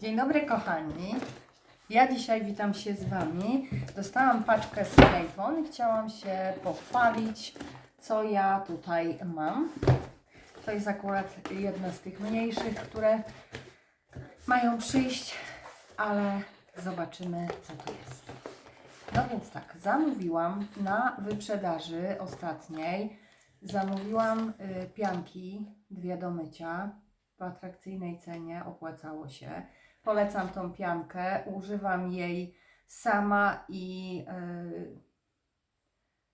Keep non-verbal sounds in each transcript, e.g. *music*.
Dzień dobry kochani. Ja dzisiaj witam się z Wami. Dostałam paczkę z iPhone i chciałam się pochwalić, co ja tutaj mam. To jest akurat jedna z tych mniejszych, które mają przyjść, ale zobaczymy, co tu jest. No więc tak, zamówiłam na wyprzedaży ostatniej, zamówiłam y, pianki, dwie do mycia w atrakcyjnej cenie, opłacało się. Polecam tą piankę, używam jej sama i y,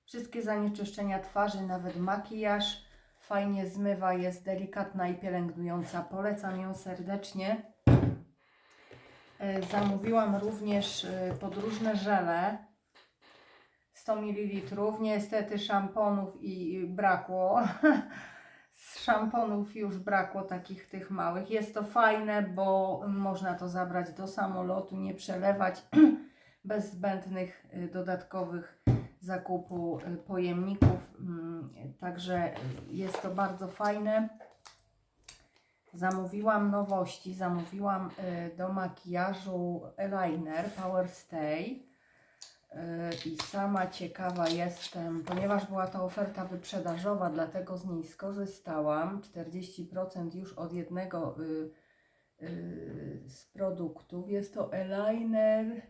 wszystkie zanieczyszczenia twarzy, nawet makijaż fajnie zmywa, jest delikatna i pielęgnująca. Polecam ją serdecznie. Y, Zamówiłam również y, podróżne żele 100 ml. Niestety szamponów i brakło. *laughs* Z szamponów już brakło takich tych małych. Jest to fajne, bo można to zabrać do samolotu, nie przelewać *clears throat* bez zbędnych y, dodatkowych zakupu y, pojemników. Mm, Także y, jest to bardzo fajne. Zamówiłam nowości, zamówiłam do makijażu eyeliner Power Stay. Y, I sama ciekawa jestem, ponieważ była to oferta wyprzedażowa, dlatego z niej skorzystałam. 40% już od jednego y, y, z produktów. Jest to eyeliner.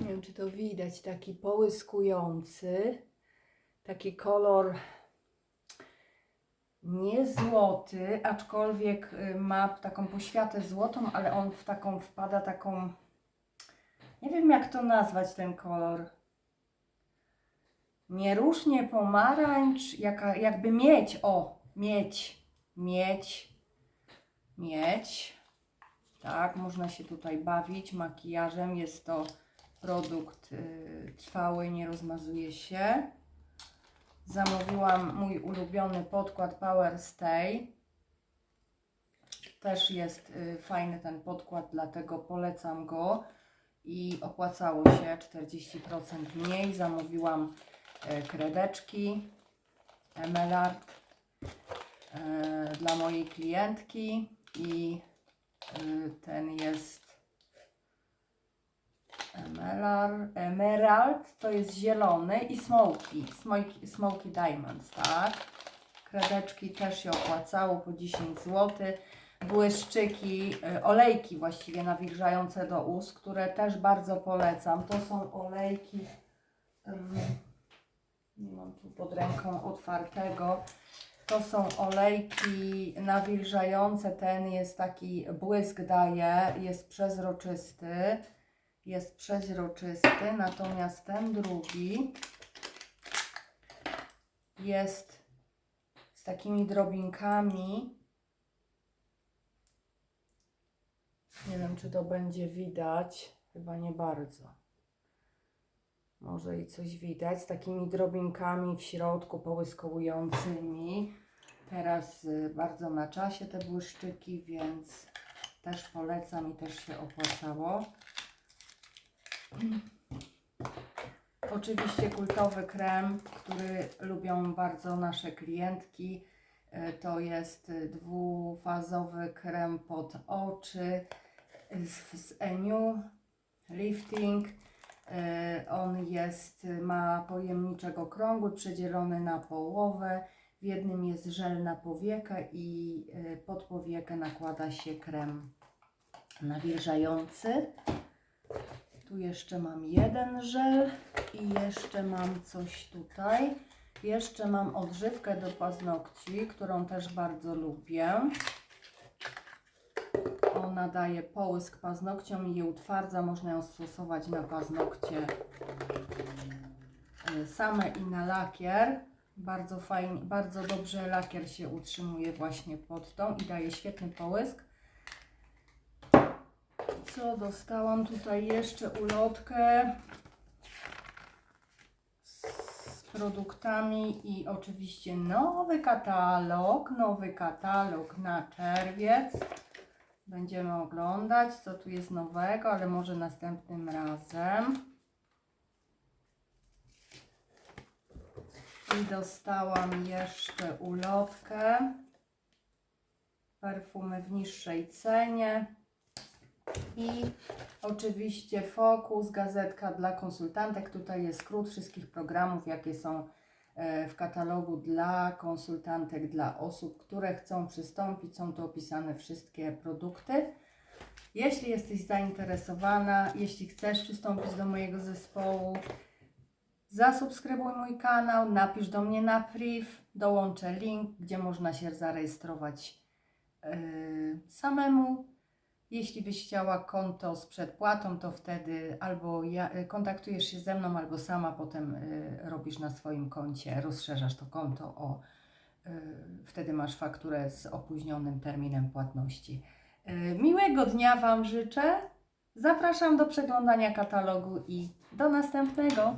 Nie wiem, czy to widać, taki połyskujący. Taki kolor nie złoty, aczkolwiek y, ma taką poświatę złotą, ale on w taką wpada taką nie wiem jak to nazwać ten kolor. Nierusznie pomarańcz, jaka, jakby miedź, o, miedź, miedź, miedź. Tak, można się tutaj bawić makijażem. Jest to produkt y, trwały, nie rozmazuje się. Zamówiłam mój ulubiony podkład Power Stay. Też jest y, fajny ten podkład, dlatego polecam go i opłacało się 40% mniej. Zamówiłam e, kredeczki Emelard e, dla mojej klientki i e, ten jest Emelar, Emerald, to jest zielony i smoky, smoky, smoky diamonds, tak? Kredeczki też się opłacało po 10 zł błyszczyki, y, olejki właściwie nawilżające do ust, które też bardzo polecam. To są olejki, nie mam tu pod ręką otwartego. To są olejki nawilżające, ten jest taki błysk daje, jest przezroczysty, jest przezroczysty, natomiast ten drugi jest z takimi drobinkami, Nie wiem, czy to będzie widać. Chyba nie bardzo. Może i coś widać z takimi drobinkami w środku połyskołującymi. Teraz y, bardzo na czasie te błyszczyki, więc też polecam i też się opłacało. Oczywiście kultowy krem, który lubią bardzo nasze klientki. Y, To jest dwufazowy krem pod oczy z, Eniu Lifting. E, On jest, ma pojemniczek okrągły, przedzielony na połowę. W jednym jest żel na powiekę i e, pod powiekę nakłada się krem nawilżający. Tu jeszcze mam jeden żel i jeszcze mam coś tutaj. Jeszcze mam odżywkę do paznokci, którą też bardzo lubię. Ona daje połysk paznokciom i je utwardza. Można ją stosować na paznokcie e, same i na lakier. Bardzo fajnie, bardzo dobrze lakier się utrzymuje właśnie pod tą i daje świetny połysk. Co dostałam tutaj jeszcze ulotkę z produktami i oczywiście nowy katalog, nowy katalog na czerwiec. Będziemy oglądać, co tu jest nowego, ale może następnym razem. I dostałam jeszcze ulotkę perfumy w niższej cenie. I oczywiście Focus, gazetka dla konsultantek. Tutaj jest skrót wszystkich programów, jakie są w katalogu dla konsultantek, dla osób, które chcą przystąpić. Są tu opisane wszystkie produkty. Jeśli jesteś zainteresowana, jeśli chcesz przystąpić do mojego zespołu, zasubskrybuj mój kanał, napisz do mnie na priv, dołączę link, gdzie można się zarejestrować yy, samemu. Jeśli byś chciała konto z przedpłatą, to wtedy albo ja, y, kontaktujesz się ze mną, albo sama potem y, robisz na swoim koncie, rozszerzasz to konto o y, wtedy masz fakturę z opóźnionym terminem płatności. Y, Miłego dnia Wam życzę. Zapraszam do przeglądania katalogu i do następnego.